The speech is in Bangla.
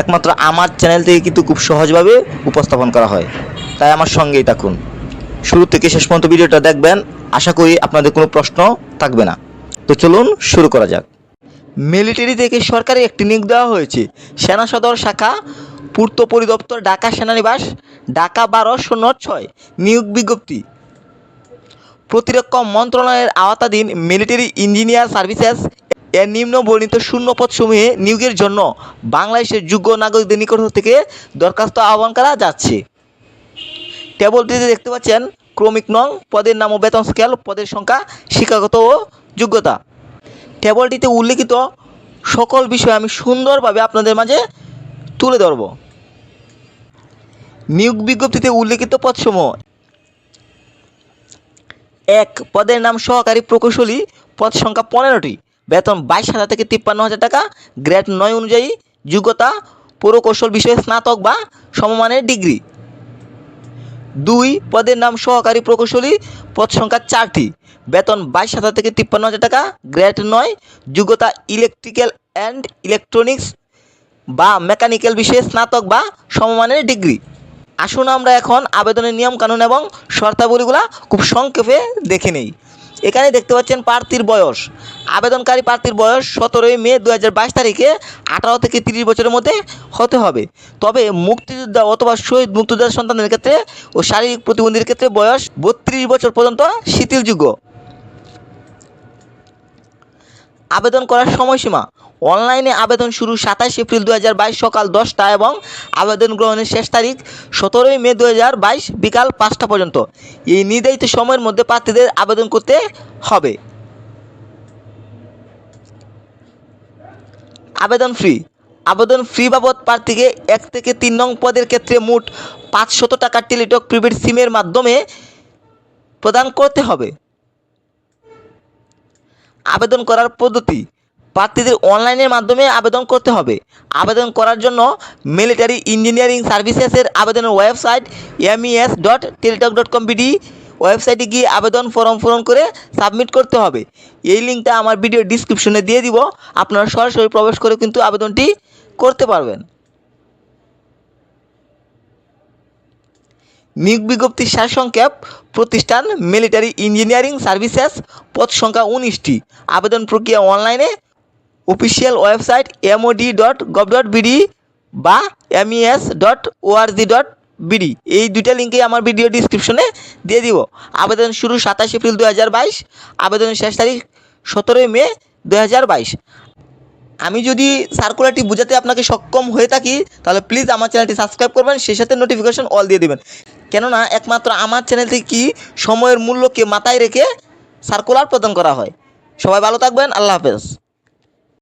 একমাত্র আমার চ্যানেল থেকে কিন্তু খুব সহজভাবে উপস্থাপন করা হয়। তাই আমার সঙ্গেই থাকুন। শুরু থেকে শেষ পর্যন্ত ভিডিওটা দেখবেন। আশা করি আপনাদের কোনো প্রশ্ন থাকবে না। তো চলুন শুরু করা যাক। মিলিটারি থেকে সরকারি একটি নিয়োগ দেওয়া হয়েছে। সেনা সদর শাখা, পূর্ত পরিদপ্তর, ঢাকা সেনানিবাস, ঢাকা বারো শূন্য ছয় নিয়োগ বিজ্ঞপ্তি। প্রতিরক্ষা মন্ত্রণালয়ের আওতাধীন মিলিটারি ইঞ্জিনিয়ার সার্ভিসেস এর নিম্ন বর্ণিত শূন্য পদসমূহে নিয়োগের জন্য বাংলাদেশের যোগ্য নাগরিকদের নিকট থেকে দরখাস্ত আহ্বান করা যাচ্ছে। টেবলটিতে দেখতে পাচ্ছেন, ক্রমিক নং, পদের নাম ও বেতন স্কেল, পদের সংখ্যা, শিক্ষাগত ও যোগ্যতা। টেবলটিতে উল্লেখিত সকল বিষয় আমি সুন্দরভাবে আপনাদের মাঝে তুলে ধরব। নিয়োগ বিজ্ঞপ্তিতে উল্লেখিত পদসমূহ। এক, পদের নাম সহকারী প্রকৌশলী, পদ সংখ্যা পনেরোটি। বেতন বাইশ হাজার থেকে তিপ্পান্ন হাজার টাকা, গ্রেড নয় অনুযায়ী যোগ্যতা, প্রকৌশল বিষয়ে স্নাতক বা সমমানের ডিগ্রি। দুই, পদের নাম সহকারী প্রকৌশলী, পদ সংখ্যা চারটি। বেতন বাইশ হাজার থেকে তিপ্পান্ন হাজার টাকা, গ্রেড নয়, যোগ্যতা ইলেকট্রিক্যাল অ্যান্ড ইলেকট্রনিক্স বা মেকানিক্যাল বিষয়ে স্নাতক বা সমমানের ডিগ্রি। আসুন আমরা এখন আবেদনের নিয়মকানুন এবং শর্তাবলীগুলা খুব সংক্ষেপে দেখে নেই। এখানে দেখতে পাচ্ছেন প্রার্থীর বয়স। আবেদনকারী প্রার্থীর বয়স সতেরোই মে দু হাজার বাইশ তারিখে আঠারো থেকে তিরিশ বছরের মধ্যে হতে হবে। তবে মুক্তিযোদ্ধা অথবা শহীদ মুক্তিযোদ্ধার সন্তানদের ক্ষেত্রে ও শারীরিক প্রতিবন্ধীর ক্ষেত্রে বয়স বত্রিশ বছর পর্যন্ত শিথিলযোগ্য। আবেদন করার সময়সীমা অনলাইনে আবেদন শুরু সাতাশ এপ্রিল দু হাজার বাইশ সকাল দশটা এবং আবেদন গ্রহণের শেষ তারিখ সতেরোই মে দু হাজার বাইশ বিকাল পাঁচটা পর্যন্ত। এই নির্ধারিত সময়ের মধ্যে প্রার্থীদের আবেদন করতে হবে। আবেদন ফ্রি আবেদন ফ্রি বাবদ প্রার্থীকে এক থেকে তিন নং পদের ক্ষেত্রে মোট পাঁচশত টাকা টেলিটক প্রিপেড সিমের মাধ্যমে প্রদান করতে হবে। আবেদন করার পদ্ধতি। প্রার্থীদের অনলাইনের মাধ্যমে আবেদন করতে হবে। আবেদন করার জন্য মিলিটারি ইঞ্জিনিয়ারিং সার্ভিসেসের আবেদনের website MES dot Teletalk dot com BD ওয়েবসাইটে গিয়ে আবেদন ফর্ম পূরণ করে সাবমিট করতে হবে। এই লিঙ্কটা আমার ভিডিও ডিসক্রিপশনে দিয়ে দিব। আপনারা সরাসরি প্রবেশ করে কিন্তু আবেদনটি করতে পারবেন। নিয়োগ বিজ্ঞপ্তির সারসংক্ষেপ, প্রতিষ্ঠান মিলিটারি ইঞ্জিনিয়ারিং সার্ভিসেস পদ সংখ্যা উনিশটি। আবেদন প্রক্রিয়া অনলাইনে official website MOD dot gov dot BD বা MES dot ORG dot BD এই দুইটা লিঙ্কে আমার ভিডিও ডিসক্রিপশনে দিয়ে দিব। আবেদন শুরু সাতাশ এপ্রিল দু হাজার বাইশ, আবেদনের শেষ তারিখ সতেরোই মে দু হাজার বাইশ। আমি যদি সার্কুলারটি বোঝাতে আপনাকে সক্ষম হয়ে থাকি, তাহলে প্লিজ আমার চ্যানেলটি সাবস্ক্রাইব করবেন, সেই সাথে নোটিফিকেশন অল দিয়ে দেবেন। কেননা একমাত্র আমার চ্যানেল থেকে কি সময়ের মূল্যকে মাথায় রেখে সার্কুলার প্রদান করা হয়। সবাই ভালো থাকবেন, আল্লাহ হাফেজ।